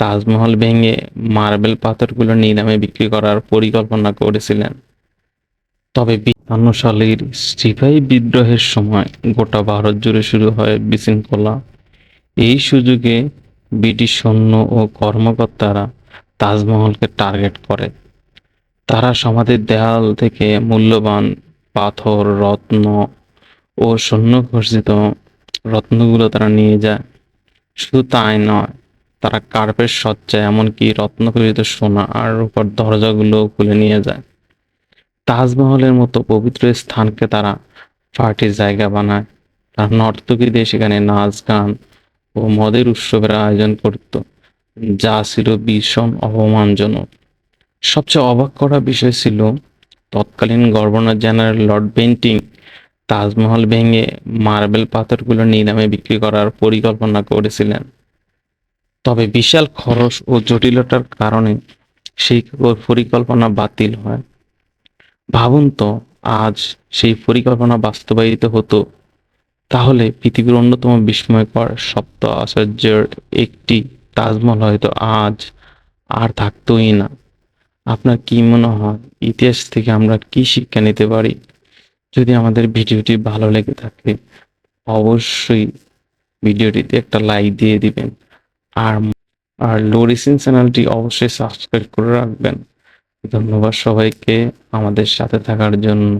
তাজমহল ভেঙে মার্বেল পাথরগুলো নিলামে বিক্রি করার পরিকল্পনা করেছিলেন। তবে বিতান্ন সালের সিপাহী বিদ্রোহের সময় গোটা ভারত জুড়ে শুরু হয় বিশৃঙ্খলা। এই সুযোগে ব্রিটিশ সৈন্য ও কর্মকর্তারা তাজমহলকে টার্গেট করে। তারা সমাধির দেয়াল থেকে মূল্যবান পাথর, রত্ন ও সৈন্য খর্ষিত রত্নগুলো তারা নিয়ে যায়। শুধু তাই নয় তারা কার্পেট সজ্জায় এমনকি রত্নখচিত সোনা আর রূপার দরজাগুলো খুলে নিয়ে যায়। তাজমহলের মতো পবিত্র স্থানকে তারা পার্টির জায়গা বানায়। তারা নর্তকীদের সেখানে নাচ, গান ও মদের উৎসবের আয়োজন করত, যা ছিল ভীষণ অপমানজনক। সবচেয়ে অবাক করা বিষয় ছিল, তৎকালীন governor general lord Bentinck Taj Mahal ভেঙে মার্বেল পাথরগুলো নিলামে বিক্রি করার পরিকল্পনা করেছিলেন। তবে বিশাল খরচ ও জটিলতার কারণে সেই পরিকল্পনা বাতিল হয়। ভাবুন তো, আজ সেই পরিকল্পনা বাস্তবায়িত হতো, তাহলে পৃথিবীর অন্যতম বিস্ময়কর সপ্ত আশ্চর্যের একটি তাজমহল হয়তো আজ আর থাকতোই না। আপনার কি মনে হয়, ইতিহাস থেকে আমরা কি শিক্ষা নিতে পারি? যদি আমাদের ভিডিওটি ভালো লেগে থাকে, অবশ্যই ভিডিওটিতে একটা লাইক দিয়ে দিবেন। আর আর লোরিসিন চ্যানেলটি অবশ্যই সাবস্ক্রাইব করে রাখবেন। ধন্যবাদ সবাইকে আমাদের সাথে থাকার জন্য।